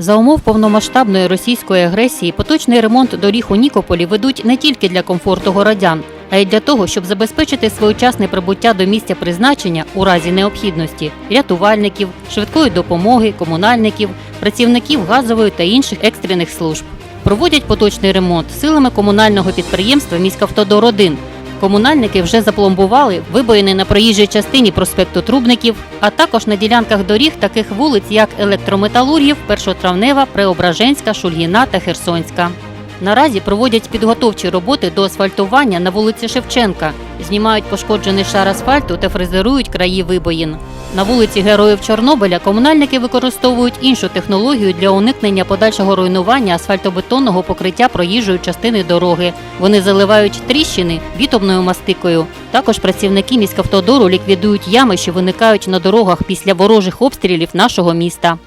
За умов повномасштабної російської агресії поточний ремонт доріг у Нікополі ведуть не тільки для комфорту городян, а й для того, щоб забезпечити своєчасне прибуття до місця призначення у разі необхідності рятувальників, швидкої допомоги, комунальників, працівників газової та інших екстрених служб. Проводять поточний ремонт силами комунального підприємства Міськавтодор 1 Комунальники вже запломбували вибоїни на проїжджій частині проспекту Трубників, а також на ділянках доріг таких вулиць, як Електрометалургів, Першотравнева, Преображенська, Шульгіна та Херсонська. Наразі проводять підготовчі роботи до асфальтування на вулиці Шевченка, знімають пошкоджений шар асфальту та фрезерують краї вибоїн. На вулиці Героїв Чорнобиля комунальники використовують іншу технологію для уникнення подальшого руйнування асфальтобетонного покриття проїжджої частини дороги. Вони заливають тріщини бітомною мастикою. Також працівники міськавтодору ліквідують ями, що виникають на дорогах після ворожих обстрілів нашого міста.